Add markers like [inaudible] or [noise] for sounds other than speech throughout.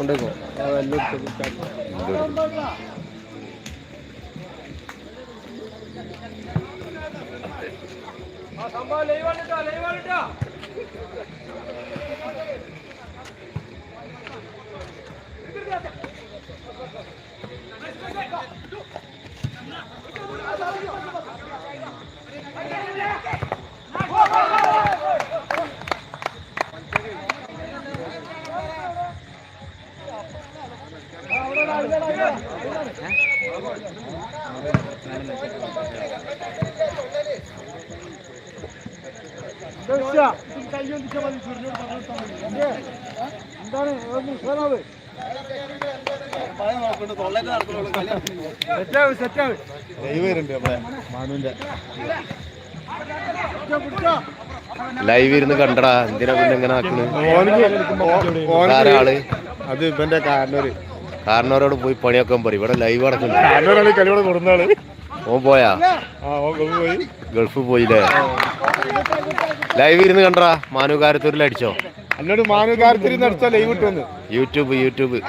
കൊണ്ടേക്കോ എല്ലാം എന്താണ് ഉഷാറാവ് സെറ്റാവ് സെറ്റാവ് ലൈവ് ഇരുന്ന് കണ്ടടാ. എന്തിനാ പിന്നെ ഇങ്ങനെ ആക്കണ്? ആരാൾ ആൾ അത് ഇവന്റെ കാരണവര്. കാരണവരോട് പോയി പണിയൊക്കെ പറയും. ഇവിടെ ലൈവ് അടക്കുന്നു ഓൻ പോയാ? ഗൾഫ് പോയില്ലേ? ലൈവ് ഇരുന്ന് കണ്ടടാ. മാനുകാരത്തൂരിൽ അടിച്ചോ? എന്നോട് മാനൂകാരത്തിൽ നടത്താ ലൈവ് കിട്ടുമെന്ന്. YouTube YouTube.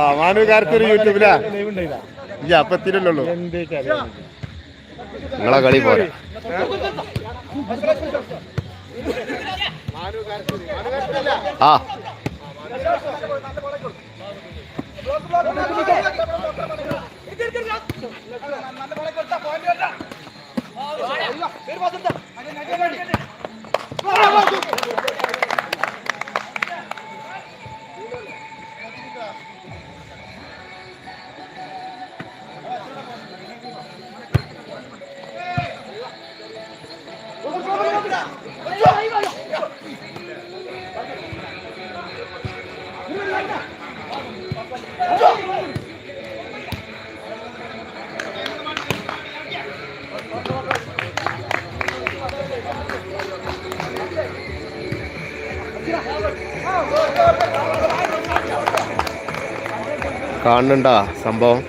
ആ മാനൂകാരത്തിൽ യൂട്യൂബിലാ? ഇല്ല അപ്പൊ എത്തിയില്ലല്ലോ നിങ്ങളെ കളി പോരാ. ആ. Thank you. കാണുന്നുണ്ടാ സംഭവം?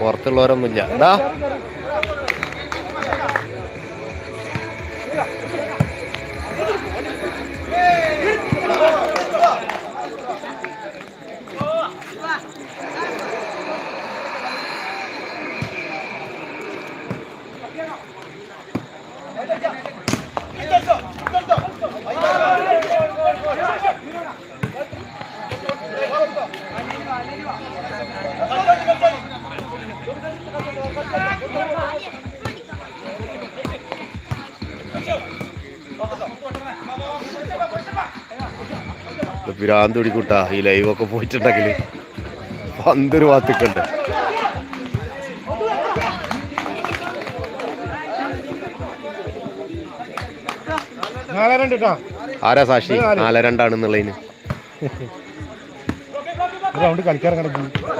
പുറത്തുള്ളവരൊന്നുമില്ല. എന്താ ഭ്രാന്ത് പിടിക്കൂട്ടാ. ഈ ലൈവൊക്കെ പോയിട്ടുണ്ടെങ്കിൽ പന്തൊരു വാത്തിക്കണ്ട്. ആരാ സാക്ഷി? നാല രണ്ടാണെന്നുള്ളതിന്.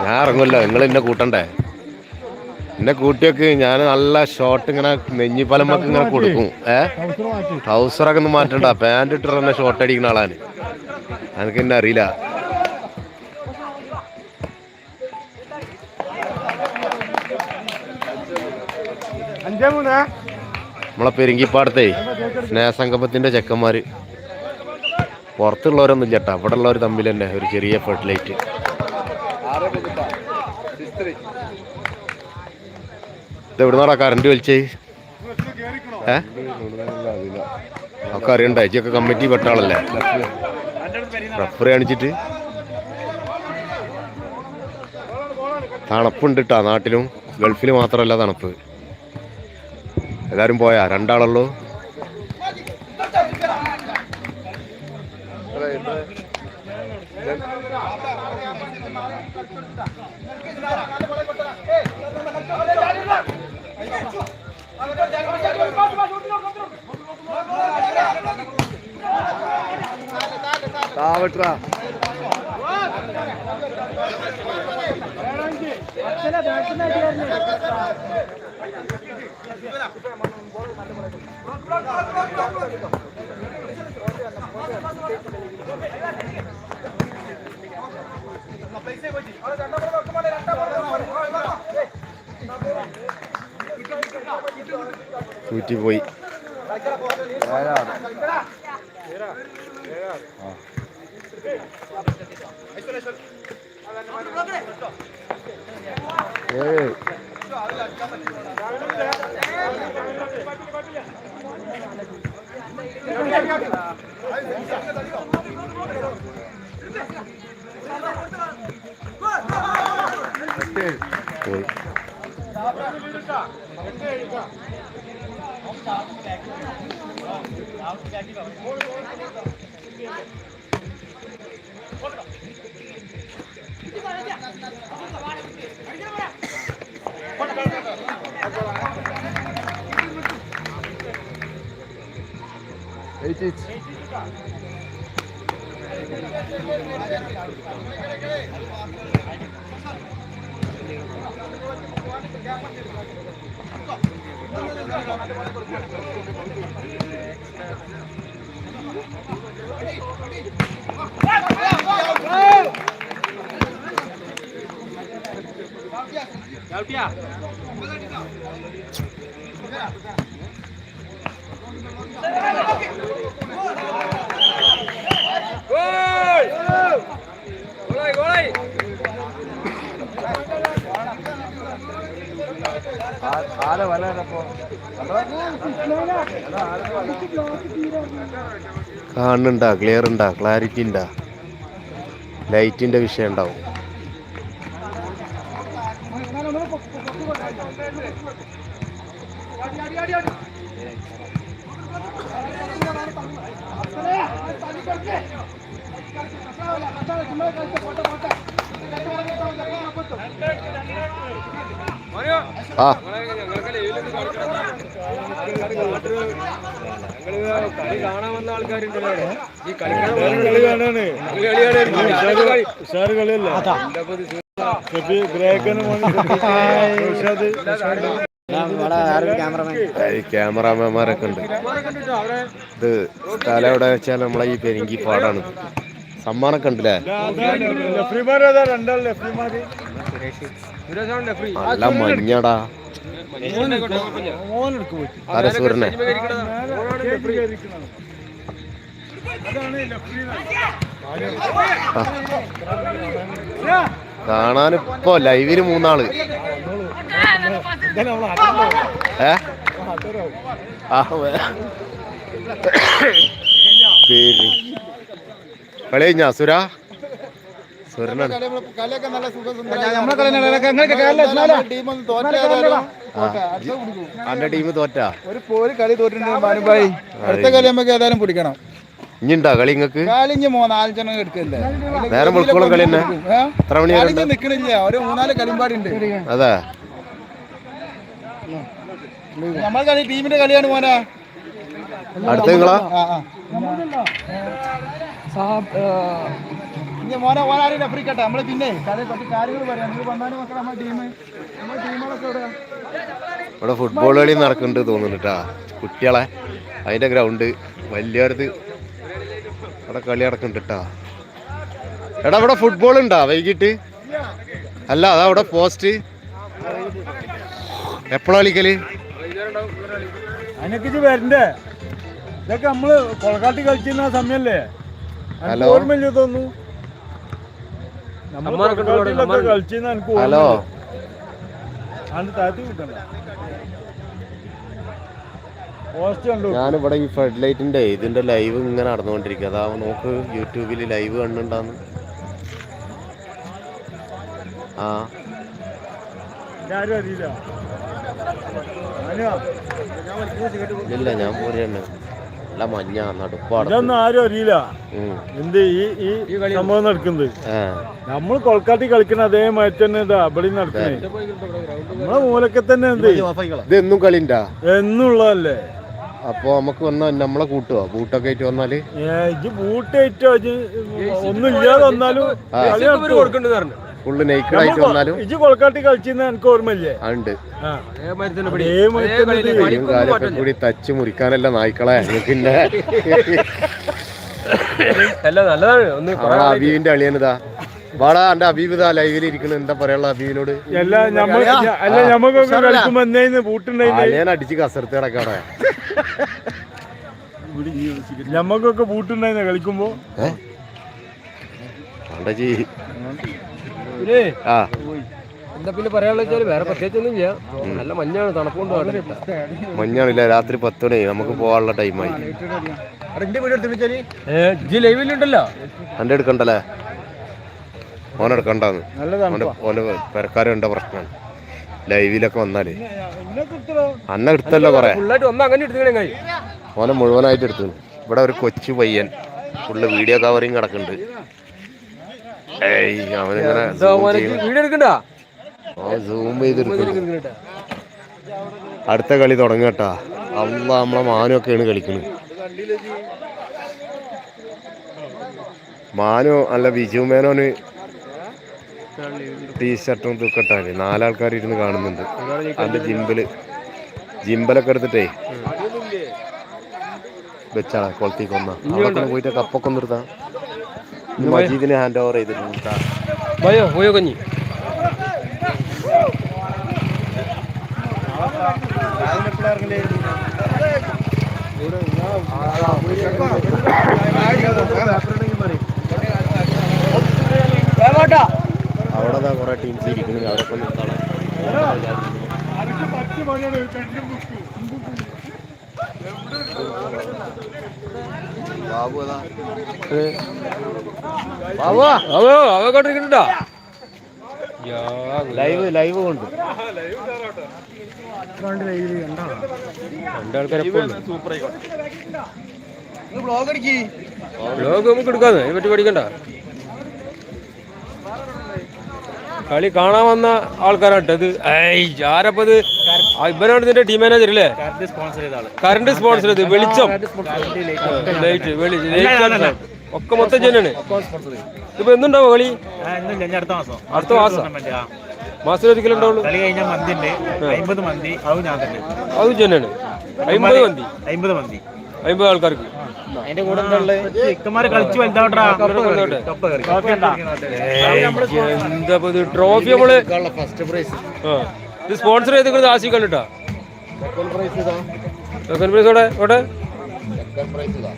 ഞാൻ ഇറങ്ങുമല്ലോ. നിങ്ങൾ എന്നെ കൂട്ടണ്ടേ? എന്നെ കൂട്ടിയൊക്കെ ഞാൻ നല്ല ഷോട്ട് ഇങ്ങനെ നെഞ്ഞിപ്പലമൊക്കെ ഇങ്ങനെ കൊടുക്കും. ഏഹ് ട്രൗസറൊക്കെ ഒന്ന് മാറ്റണ്ട. പാന്റ് ഇട്ടിട്ട് തന്നെ ഷോട്ട് അടിക്കുന്ന ആളാണ്. എനിക്ക് എന്നെ അറിയില്ല നമ്മളെ പെരുങ്കിപ്പാടത്തെ സ്നേഹസംഗമത്തിന്റെ ചെക്കന്മാര്. പുറത്തുള്ളവരൊന്നും ഇല്ല കേട്ടോ അവിടെ ഉള്ളവർ തമ്മിൽ തന്നെ ഒരു ചെറിയ ഫെർട്ടിലൈറ്റ് ഇത് എവിടുന്നാടാ കറണ്ട് വലിച്ചേ? ഏ? ഒക്കെ അറിയണ്ട കമ്മിറ്റി പെട്ട ആളല്ലേ? റഫറി കാണിച്ചിട്ട്. തണുപ്പുണ്ട് നാട്ടിലും. ഗൾഫിൽ മാത്രമല്ല തണുപ്പ്. എല്ലാവരും പോയാ? രണ്ടാളുള്ളൂ വിട്രാ കൂറ്റിപ്പോയി 예. താവട്ടാ തൂറ്റി പോയി പോയി കാണുന്നുണ്ടാ ക്ലിയർ ഉണ്ടാ ക്ലാരിറ്റി ഉണ്ടാ. ലൈറ്റിന്റെ വിഷയം ഉണ്ടാവും. ആ. കാണാൻ അവിടെ. ഈ കളി കളി കാണാണ് ഉഷാറ് കളിയല്ല? ക്യാമറാമാൻമാരൊക്കെ ഉണ്ട്. ഇത് സ്ഥലം എവിടെ വെച്ചാൽ നമ്മളെ ഈ പെരുങ്കി പാടാണ്. സമ്മാനൊക്കെ ഉണ്ടല്ലേ? നല്ല മഞ്ഞടാ. അരസൂരനെ അതാണ് കാണാനിപ്പോ ലൈവിൽ മൂന്നാൾ. ഏ? പേര്. കളി കഴിഞ്ഞാ സുര സുരനാണ്. അന്റെ ടീം തോറ്റാ? ഒരു കളി തോറ്റിട്ടുണ്ട് അടുത്ത കളി നമുക്ക് ഏതായാലും പിടിക്കണം. ഇനിണ്ടാ കളി എടുക്കല്ലേ? നേരം വെളുക്കോളം കളി തന്നെ? എത്ര മണി വരെ കാലിഞ്ഞ് നിക്കണില്ല. ഒരു മൂന്നാൽ കളിമ്പാടുണ്ട്. അതാ. കളി ടീമിന്റെ കളിയാണ് മോനെ. അടുത്ത നിങ്ങളാ? ആ ആ. ഇനി മോനെ ഓനാരും റെഫറിക്കട്ടെ നമ്മൾ പിന്നെ കളി കുറച്ച് കാര്യങ്ങൾ പറയാം. നിങ്ങൾ വന്നാലും മക്കളെ നമ്മുടെ ടീം നമ്മുടെ ടീമുകളൊക്കെ ഇവിടെ ഇവിടെ ഫുട്ബോൾ കളി നടക്കുന്നുണ്ട് തോന്നുന്നുട്ടാ കുട്ടികളെ അതിന്റെ ഗ്രൗണ്ട് വലിയൊരുത് അവിടെ കളി നടക്കുന്നുണ്ട് കേട്ടോ എടാ ഇവിടെ ഫുട്ബോൾ ഉണ്ടാ? വൈകിട്ട്? അല്ല അതാ അവിടെ പോസ്റ്റ് എപ്പോഴാ കളിക്കൽ? അതിനൊക്കെ വരണ്ടേ? ഇതൊക്കെ നമ്മൾ കൊളക്കാട്ടി കളിച്ചിരുന്ന സമയല്ലേ? ഹലോ. ഓർമ്മയില്ല തോന്നുന്നു. കളിച്ചിരുന്ന എനിക്ക് ഹലോ? താഴ്ത്തി കിട്ടണ്ട ഞാനിവിടെ ഈ ഫ്ലഡ് ലൈറ്റിന്റെ ഇതിന്റെ ലൈവ് ഇങ്ങനെ നടന്നുകൊണ്ടിരിക്കുക. അതാ നോക്ക് യൂട്യൂബിൽ ലൈവ് കണ്ടുണ്ടാന്ന് ആ. ഇല്ല ഞാൻ പോരെയാണ് നല്ല മഞ്ഞ നടുപ്പാണ് ഇതൊന്നും ആരും അറിയില്ല. എന്ത് ഈ ഈ സംഭവം നടക്കുന്നത്? നമ്മൾ കൊൽക്കാട്ടി കളിക്കണ അതേ മാറ്റി തന്നെ ഇതാ അവിടെ നടക്കുന്നത് നമ്മളെ മൂലക്കെ തന്നെ എന്ത് ഇതെന്നും എന്നും കളിണ്ടാ? എന്നുള്ളതല്ലേ. അപ്പൊ നമുക്ക് വന്ന നമ്മളെ കൂട്ടുക ബൂട്ടൊക്കെ ആയിട്ട് ബൂട്ടേറ്റോ? ഒന്നും ഇല്ലാതെ വന്നാലും ഫുള്ള് ആയിട്ട് വന്നാലും. കളിച്ചിരുന്ന എനിക്ക് ഓർമ്മയില്ലേ? ഉണ്ട്. കാലൊക്കെ കൂടി തച്ച് മുറിക്കാനല്ല നായ്ക്കളെ പിന്നെ അബീവിന്റെ അളിയനിതാ. വാടാ എന്റെ അബീബ് ഇതാ ലൈവിൽ ഇരിക്കണ. എന്താ പറയാനുള്ള അബീവിനോട്? ഞാൻ അടിച്ച് കസർത്ത് കിടക്കാടെ ഞമ്മക്കൊക്കെ ബൂട്ടുണ്ടായിരുന്ന കളിക്കുമ്പോ. എന്താ പിന്നെ പറയാനുള്ള വേറെ പ്രത്യേകിച്ചൊന്നും ഇല്ല. നല്ല മഞ്ഞാണ് തണുപ്പുകൊണ്ട് [laughs] മഞ്ഞാണില്ല രാത്രി പത്ത് മണി. നമുക്ക് പോകാനുള്ള ടൈമായി എന്റെ ലൈവിലുണ്ടല്ലോ എന്റെ എടുക്കണ്ടല്ലേ ഓനെടുക്കണ്ടാന്ന് പെരക്കാരുണ്ട പ്രശ്നമാണ് ലൈവിലൊക്കെ വന്നാൽ. അന്ന എടുത്തല്ലോ കൊറേ. ഒന്നും ഒന്ന് അങ്ങനെ എടുത്തു ഓനെ മുഴുവനായിട്ട് എടുത്തു. ഇവിടെ ഒരു കൊച്ചു പയ്യൻ ഫുള്ള് വീഡിയോ കവറിങ് കിടക്കുന്നുണ്ട്. ഏയ് അവനിങ്ങനെ സൂം ചെയ്തെടുക്കുന്നു. അടുത്ത കളി തുടങ്ങട്ടാ അന്ന് നമ്മളെ മാനൊക്കെയാണ് കളിക്കുന്നത് മാനു അല്ല ബിജു മേനോന് ടീഷർട്ടും തൂക്കട്ടാൽ നാലാൾക്കാർ ഇരുന്ന് കാണുന്നുണ്ട്. അതിന്റെ ജിമ്പിൽ ജിമ്പലൊക്കെ എടുത്തിട്ടേ. വെച്ചാളെ ക്വാളിറ്റി കൊന്ന. അവിടെ പോയിട്ട് കപ്പൊക്കെ നിർത്താം മജീദിനെ ഹാൻഡ് ഓവർ ചെയ്തിട്ടുണ്ട് ഭയോ പോയോ കഞ്ഞി. അവിടെ കുറെ ടീംസ് ഇരിക്കുന്നു അവിടെ നിർത്താളെ ബാബു അതാ അവോ അവ കൊണ്ടിരിക്കണ്ടാ ലൈവ് ലൈവ് കൊണ്ട്. രണ്ടാൾക്കാരെ ബ്ലോഗ് അടിക്കി. ലോക നമുക്ക് എടുക്കാന്ന് അതിനെ പറ്റി പഠിക്കണ്ട. കളി കാണാൻ വന്ന ആൾക്കാരാട്ടത് ആരപ്പത്? ഇവനാണ് ഇതിന്റെ ടീം മാനേജർ അല്ലേ കറണ്ട് സ്പോൺസർ ചെയ്ത് വെളിച്ചം ലൈറ്റ് വെളി ലൈറ്റ് ഒക്കെ മൊത്തം ജനാണ് ഇപ്പൊ എന്തുണ്ടാവും കളി അടുത്ത മാസം അടുത്ത മാസം ഒരിക്കലും ഉണ്ടാവുള്ളൂ കളി കഴിഞ്ഞാൽ മന്തി ഉണ്ട് അമ്പത് മന്തി അതും ഞാൻ തന്നെ അതും ജനാണ് അമ്പത് മന്തി അമ്പത് മന്തി അമ്പത് ആൾക്കാർക്ക് അതിന്റെ കൂടെ കളിച്ച് എന്താ ഇത് ട്രോഫി നമ്മൾ ഫസ്റ്റ് പ്രൈസ് ആ. ഇത് സ്പോൺസർ ചെയ്തിരിക്കുന്നത് ആശി കണ്ടിട്ടാ സെക്കൻഡ് പ്രൈസ് ഇതാ. സെക്കൻഡ് പ്രൈസ് അവിടെ അവിടെ പ്രൈസ് ഇതാ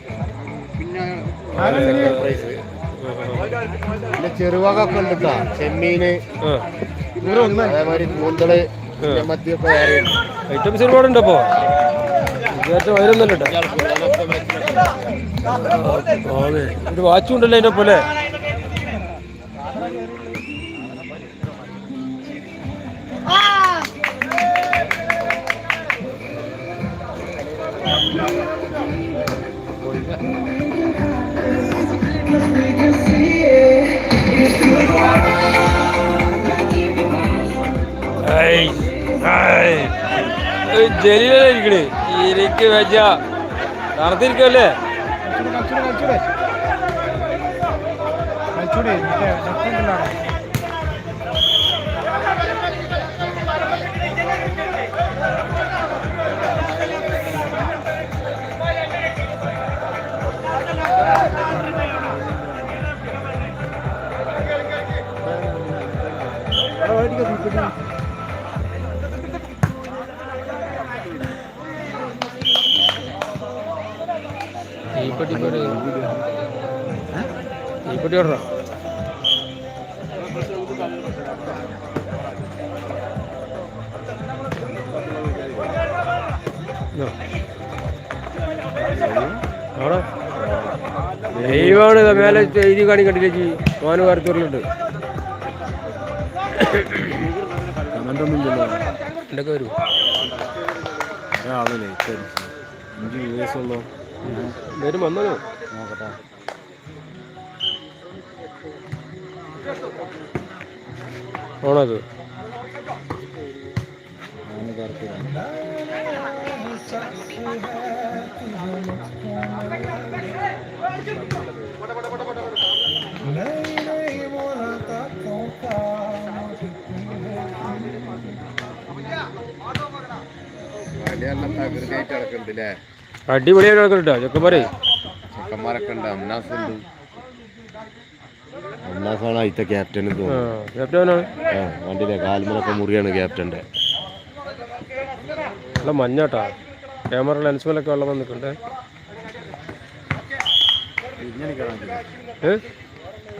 പിന്നെ ചെറുവകൊക്കെ ഉണ്ട് ട്ടാ. ചെമ്മീന് ആ. അതേമാതിരി കൂന്തൾ പിന്നെ മത്തിയൊക്കെ വേറെ. ഉണ്ട്. ഐറ്റംസ് ഒരുപാടുണ്ട് അപ്പോ. വിചാരിച്ച ഒരു വാച്ചുണ്ടല്ലോ അതിന്റെ പോലെ ജലീലായിരിക്കണേ ഇരിക്ക് വെച്ച. നടത്തിരിക്കല്ലേ കളിച്ചൂടെ ദൈവമാണ് മേലെ എഴുതി കാണി കണ്ടില്ലേ മാനു കാരത്തൂരിലുണ്ട് എന്തൊക്കെ വരും? ഒരാളല്ലേ അഞ്ച് യു എസ് ഉള്ളൂ. വരും വന്നോ നോക്കട്ടെ. കറക്റ്റ് നടക്കുന്നുണ്ട് അടിപൊളിയായിട്ട് നടക്കട്ടോ ചെക്കന്മാരെ. ചെക്കന്മാരൊക്കെ ഉണ്ട്. അംനാസ് ഉണ്ട്. അംനാസാണ് അതിത്തെ ക്യാപ്റ്റൻ ക്യാപ്റ്റനാണ് വണ്ടിയിലെ കാൽമലൊക്കെ മുറിയാണ് ക്യാപ്റ്റന്റെ നല്ല മഞ്ഞാട്ടാ. ക്യാമറ ലെൻസ്മേലൊക്കെ വെള്ളം വന്നിട്ടുണ്ട്.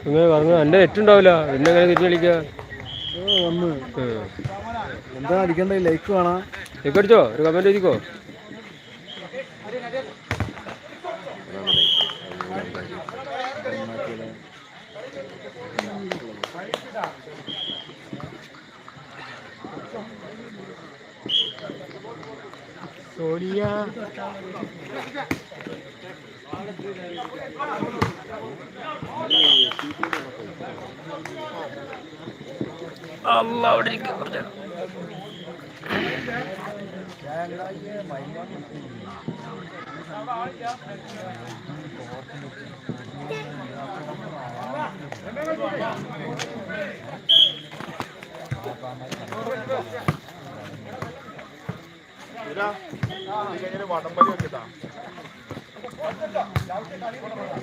ഇങ്ങനെ പറഞ്ഞു എന്റെ നെറ്റ് ഉണ്ടാവില്ല പിന്നെ എങ്ങനെ വന്ന്. എന്താ അടിക്കണ്ടേ? ലൈക്ക് കാണാം ലൈക്ക് അടിച്ചോ? ഒരു കമന്റ് എഴുതിക്കോ? സോനിയ അവിടെ ഇരിക്കും ഓഡിയൻസിനെ കാണിക്കണ്ട കളിച്ചാൽ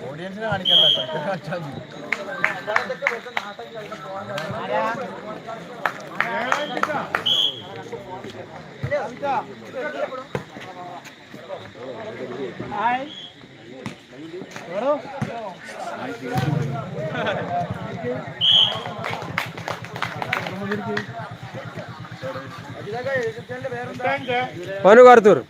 ഓഡിയൻസിനെ മനു കാർത്തൂർ ഉള്ളിലാടാ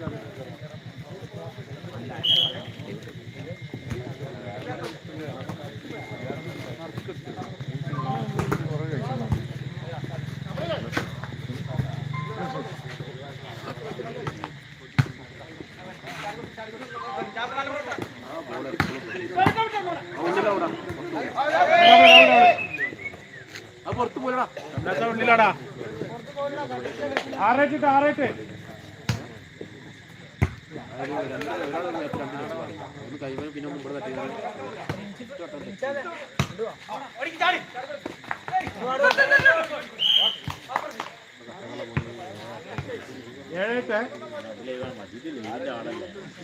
ഏഴേറ്റ്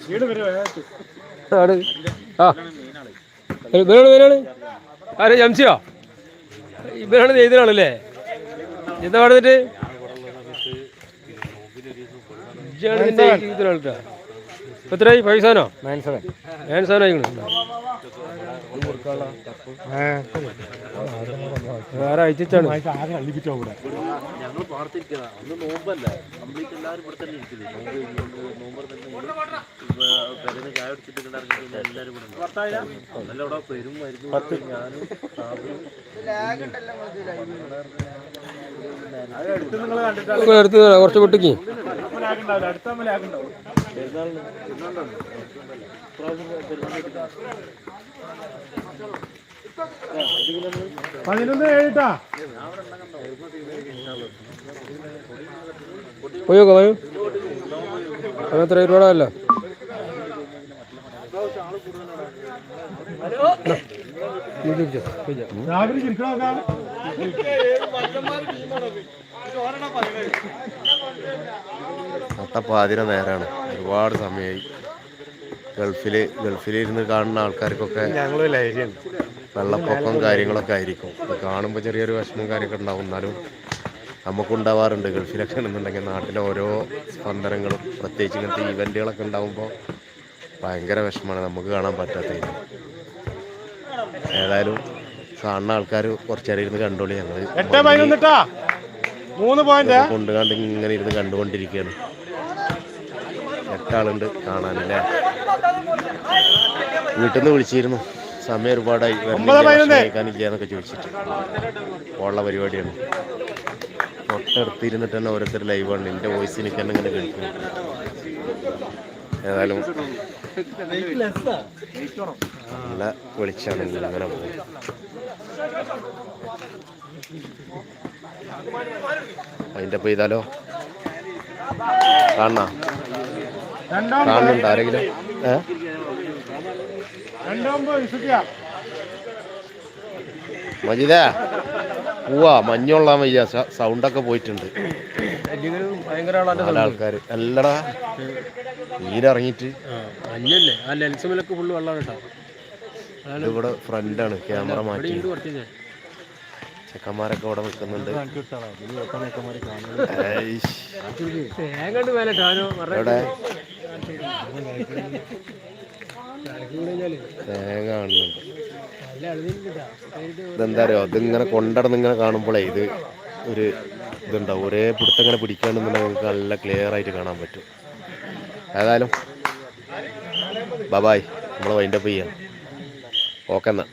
വീട് വരുമോ ഏഴേറ്റ് ആട്. ആ. ഇവനാണ് ഇവനാണ് ആര് ജംസിയോ? ഇവരാണ് ചെയ്തതാണല്ലേ എന്താ ഇതിലാളിട്ടാ എത്രയായി? പൈസാനോ നയൻ സെവൻ വേറെ അയച്ചിട്ടാണ്. ആകെ അള്ളിപ്പിച്ചോ ഇവിടെ. ഞങ്ങൾ പാർത്തിരിക്കതാ അന്ന് നോമ്പല്ല? കംപ്ലീറ്റ് എല്ലാവരും ഇവിടെ തന്നെ ഇരിക്കുന്നു. നോമ്പ് പെരുന്ന് ചായ അടിച്ചിട്ട് എല്ലാവരും ഇവിടെ ഉണ്ട്. നല്ല ഇവിടെ പെരും മരുന്ന് ഞാനും സാബും അടുത്ത് നിങ്ങൾ കണ്ടിട്ട് എടുത്ത് കുറച്ച് പൊട്ടിക്ക്. ലാഗുണ്ടാവില്ല അടുത്ത ലാഗുണ്ടാവും പതിനൊന്ന് ഏഴിട്ടാ. പോയോ പോയോ ഒരുപാടല്ലോ രാവിലെ ചിരിക്കണോക്കാം നട്ടപ്പാതിര നേരാണ്. ഒരുപാട് സമയമായി ഗൾഫിൽ ഗൾഫിലിരുന്ന് കാണുന്ന ആൾക്കാർക്കൊക്കെ ഞങ്ങളും ലൈരിയാണ് വെള്ളപ്പൊക്കം കാര്യങ്ങളൊക്കെ ആയിരിക്കും. അത് കാണുമ്പോൾ ചെറിയൊരു വിഷമം കാര്യമൊക്കെ ഉണ്ടാവും. എന്നാലും നമുക്കുണ്ടാവാറുണ്ട്. ഗൾഫിലൊക്കെ ആണെന്നുണ്ടെങ്കിൽ നാട്ടിലെ ഓരോ സ്പന്ദനങ്ങളും പ്രത്യേകിച്ച് ഇങ്ങനത്തെ ഇവന്റുകളൊക്കെ ഉണ്ടാകുമ്പോൾ ഭയങ്കര വിഷമമാണ് നമുക്ക് കാണാൻ പറ്റാത്തത് ഏതായാലും കാണുന്ന ആൾക്കാർ കുറച്ചേരം ഇരുന്ന് കണ്ടോളി. ഞങ്ങൾ കൊണ്ടുകാണ്ട് ഇങ്ങനെ ഇരുന്ന് കണ്ടുകൊണ്ടിരിക്കുകയാണ്. എട്ടാളുണ്ട് കാണാനല്ലേ വീട്ടിൽ നിന്ന് വിളിച്ചിരുന്നു. സമയം ഒരുപാടായി. കാണിക്കാന്നൊക്കെ ചോദിച്ചിട്ട്. ഉള്ള പരിപാടിയാണ്. തൊട്ടടുത്ത് ഇരുന്നിട്ട് തന്നെ ഓരോരുത്തർ ലൈവാണ് എന്റെ വോയിസ് എനിക്ക് തന്നെ ഇങ്ങനെ കേൾക്കും. ഏതായാലും നല്ല വിളിച്ചാണ് ഇങ്ങനെ പോകും അതിന്റെ ഇപ്പൊ ചെയ്താലോ കാണണ കാണുന്നുണ്ട്? ആരെങ്കിലും? ഏഹ് മജിദേ പോവാ മഞ്ഞുള്ള വയ്യ സൗണ്ടൊക്കെ പോയിട്ടുണ്ട്. ആൾക്കാർ എല്ലടാ നീരിറങ്ങിട്ട് അഞ്ഞല്ലേ ആ ലെൻസുമലൊക്കെ ഫുള്ള് വെള്ളമാണ് കേട്ടോ. ഇത് ഇവിടെ ഫ്രണ്ടാണ് ക്യാമറ മാറ്റി ഇവിടെ ചെക്കന്മാരൊക്കെ ഇവിടെ നിൽക്കുന്നുണ്ട്. ഏയ്ഷ്. തേങ്ങണ്ട് മേലെ ടാനോ എവിടെ തേങ്ങ കാണുന്നുണ്ട് ഇതെന്താ അറിയോ ഇതിങ്ങനെ കൊണ്ടടന്ന് ഇങ്ങനെ കാണുമ്പോഴേ ഇത് ഒരു ഇതുണ്ടാവും. ഒരേ പിടുത്തം ഇങ്ങനെ പിടിക്കാണെന്നുണ്ടെങ്കിൽ നിങ്ങൾക്ക് നല്ല ക്ലിയർ ആയിട്ട് കാണാൻ പറ്റും. ഏതായാലും ബബായ് നമ്മൾ വൈൻഡപ്പ് ചെയ്യാം ഓക്കെ എന്നാ.